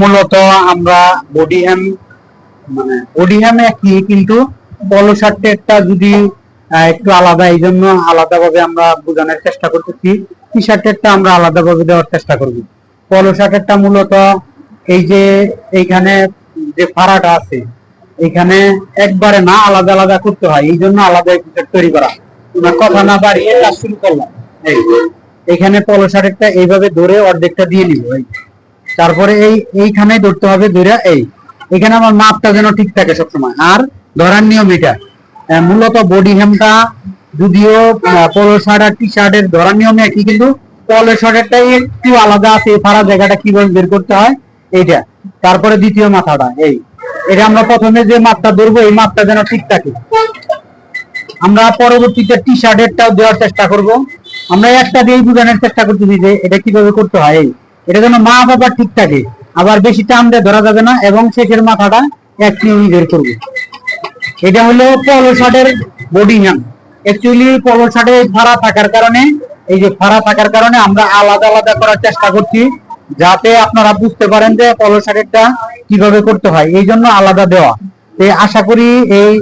মূলত মানে আলাদা, এই বোঝানোর চেষ্টা করতেছি। টি শার্টেরটা আমরা দেওয়ার চেষ্টা করব? পলো শার্টেরটা মূলত এই যে, এইখানে যে ফাড়াটা আছে এখানে একবারে না আলাদা আলাদা করতে হয়, এই জন্য আলাদা তৈরি করা। কথা না বাড়িয়ে কাজ শুরু করলাম। এখানে পলো শার্টেরটা এইভাবে ধরে অর্ধেকটা দিয়ে নিব, এই। তারপরে এই, এইখানে ধরতে হবে ধরে এই। এখানে আমার মাপটা যেন ঠিক থাকে সবসময়। আর ধরার নিয়ম এটা। মূলত বডি হ্যামটা যদিও পলো শার্ট আর টি শার্টের ধরার নিয়ম একই, কিন্তু পলো শার্টেরটাই একটু আলাদা আছে ফাড়া জায়গাটা কীভাবে বের করতে হয়, এইটা। তারপরে দ্বিতীয় মাথাটা, এই। এটা আমরা প্রথমে যে মাপটা ধরবো, এই মাপটা যেন ঠিক থাকে। আমরা পরবর্তীতে টি শার্টেরটাও দেওয়ার চেষ্টা করব। আমরা একটা দিয়েই বোঝানোর চেষ্টা করতেছি যে এটা কীভাবে করতে হয়। এটা যেন মা বাবা ঠিক থাকে, আবার বেশি টান দিয়ে ধরা যাবে না এবং শেষের মাথাটা এক নিয়মই বের করব। এটা হলো পলো শার্টের বডি হ্যাম অ্যাকচুয়ালি পলো শার্টে ফাড়া থাকার কারণে, এই যে ফাড়া থাকার কারণে আমরা আলাদা আলাদা করার চেষ্টা করছি, যাতে আপনারা বুঝতে পারেন যে পলো শার্টেরটা কীভাবে করতে হয়। এই জন্য আলাদা দেওয়া। আশা করি এই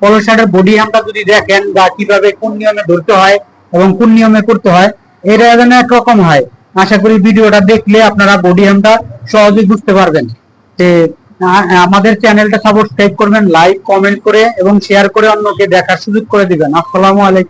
পলো শার্টের বডি আমরা যদি দেখেন বা কীভাবে কোন নিয়মে ধরতে হয় এবং কোন নিয়মে করতে হয়, এটা যেন একরকম হয়। আশা করি ভিডিওটা দেখলে আপনারা বডি হ্যামটা সহজেই বুঝতে পারবেন। যে আমাদের চ্যানেলটা সাবস্ক্রাইব করবেন লাইক কমেন্ট করে এবং শেয়ার করে অন্যকে দেখার সুযোগ করে দিবেন। আসসালামু আলাইকুম।